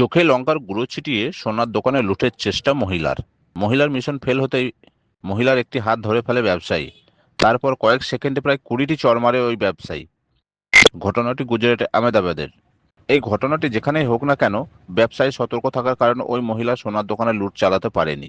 চোখে লঙ্কার গুঁড়ো ছিটিয়ে সোনার দোকানে লুটের চেষ্টা মহিলার। মহিলার মিশন ফেল হতেই মহিলার একটি হাত ধরে ফেলে ব্যবসায়ী। তারপর কয়েক সেকেন্ডে প্রায় কুড়িটি চর মারে ওই ব্যবসায়ী। ঘটনাটি গুজরাটে, আহমেদাবাদের। এই ঘটনাটি যেখানেই হোক না কেন, ব্যবসায়ী সতর্ক থাকার কারণে ওই মহিলা সোনার দোকানে লুট চালাতে পারেনি।